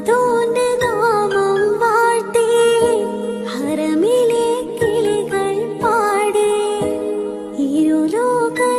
അഹദോന്റെ നാമം വാഴ്ത്തി ഹറമിലെ കിളികൾ പാടി ഇരുലോകരക്ഷകനെ